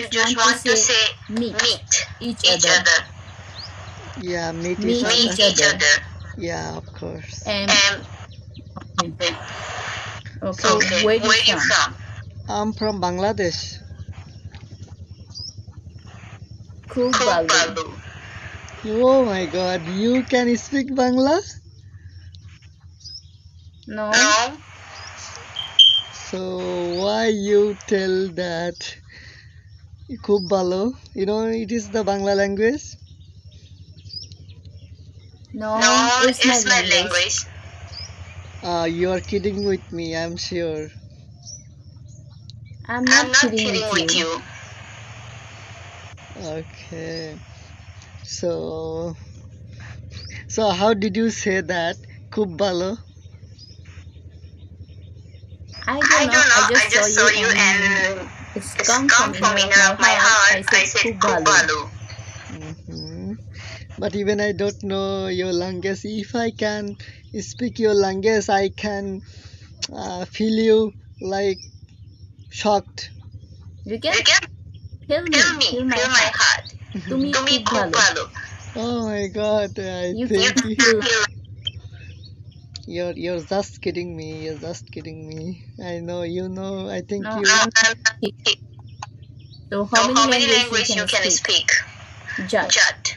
just, just want, to say, meet, meet each, each other, other. Yeah, meet, Meet each other. each each other. other. Yeah, of course. and And okay, okay, where where you you from? from? I'm from Bangladesh. Kubalu. Kubalu. Oh my god, you can speak Bangla? No, No, So why you tell that Kubbalo? You know it is the Bangla language. no, no, it's, it's my my language. language. Uh, you are kidding with me, I'm sure. I'm not, I'm not kidding, kidding with you. Okay. So so how did you say that? Kubbalo? I don't I know. don't know. I just, saw, you and, and it's it's come, come from, from inner inner of my heart. I I said said Kubalu. Kubalu. hmm But even I don't know your language. If I can speak your language, I can uh, feel you like shocked. You can You can tell me, tell me, feel feel my my heart. heart. To me, To me, Kubalu. Kubalu. Oh my god, I You think can feel. You're you're just kidding me. You're just kidding me. I know you know. I think No, you uh, I'm- uh, So So how, how many, many languages languages you can speak? Judge. Jat.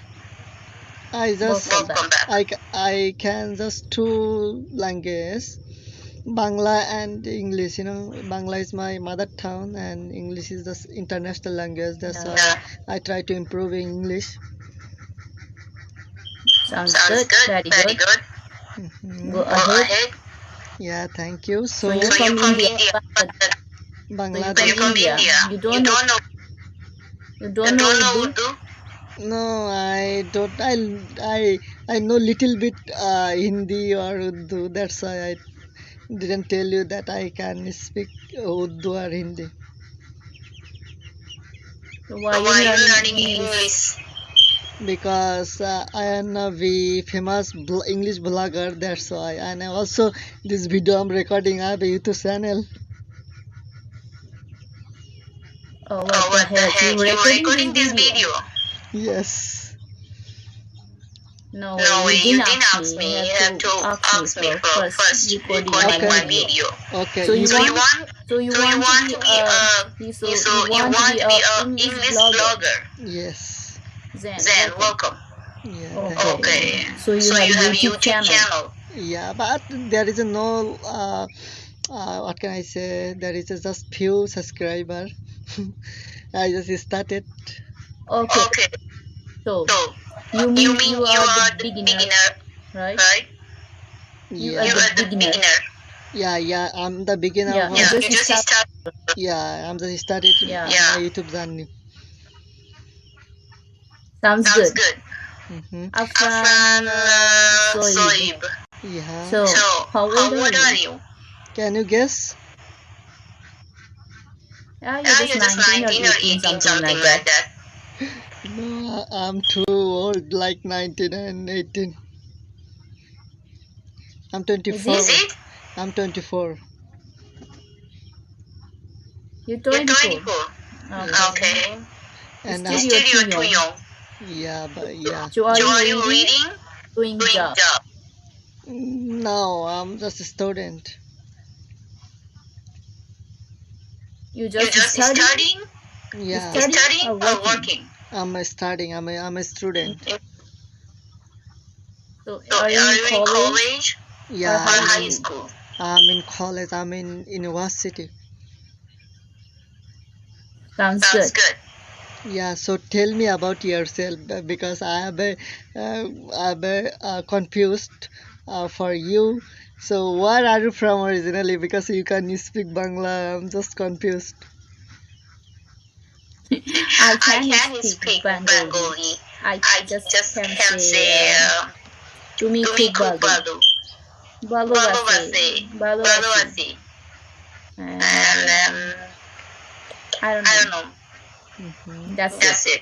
I just Both of them. Welcome back. I, ca- I can just two languages Bangla and English you know Bangla is my mother tongue and English is the international language that's Yeah. why I try to improve English Sounds, Sounds good. good. Very, Very good. good. Mhm. Go Go ahead. ahead. yeah thank you so So you So from you from India, India. but but you Bangladesh So you from India. India. You You don't don't know- know. you You don't don't know know Urdu. Urdu. no I don't I I I know little bit uh, Hindi or Urdu that's why I didn't tell you that I can speak Urdu or Hindi So So why why are you learning learning English? English? Because uh, I am a v- famous bl- English blogger. That's why, and also this video I'm recording. I have a YouTube channel. Oh, what, Oh, what the the heck? heck? You You recording, recording this video? Yes. No, No you you didn't didn't ask me. You have to ask me for first, first recording recording my my video. video. Okay. So you So you want- want, So you so you want, want to to be be a, a, so, so you want to be a English blogger. Yes. Zen, Then welcome. welcome. Yeah. Okay. Okay. So you So have you have YouTube YouTube channel. channel. Yeah, but there is no. Uh, uh, what can I say? There is just few subscriber. I just started. Okay. Okay. So So you mean you you, mean you are, are the the beginner, beginner, right? right? You Yeah. You the are the beginner. beginner. Yeah, yeah. I'm the beginner. Yeah, Yeah, just you just start- start. yeah. I'm just started Yeah. Yeah. my YouTube journey. Sounds, Sounds good. good. hmm Afran Afran uh, uh, Soib. Soib. Yeah. So, So how old are you? are you? Can you guess? Yeah, you're Yeah, just you're just 19 19 or or 18, 18, something, something like that. that. No, I'm too old, like 19 and 18. I'm 24. Is it? I'm 24. You're You're 24. 24. Okay. Okay. And Still I, you're Still you're too young. young. Yeah, but yeah. So are you are you reading? reading? Doing Doing job. job. No, I'm just a student. You You just, just study? studying? Yeah, Study Studying or or working? working? I'm a studying. I'm a, I'm a student. So So are you in college? college Yeah, or high high I'm, school? I'm in college. I'm in university. Sounds Sounds good. good. Yeah, so tell me about yourself uh, because I am a, uh, I'm a, uh, confused uh, for you. So where are you from originally? Because you can speak Bangla. I'm just confused. I I can, can speak speak Bengali. Bengali. I I just, just can, can say, say uh, uh, Tumi Tumi Kubalu. Kubalu. Balubasi. Balubasi. Balubasi. Balubasi. And, And um, I don't know. I don't know. Mhm. That's it. That's it.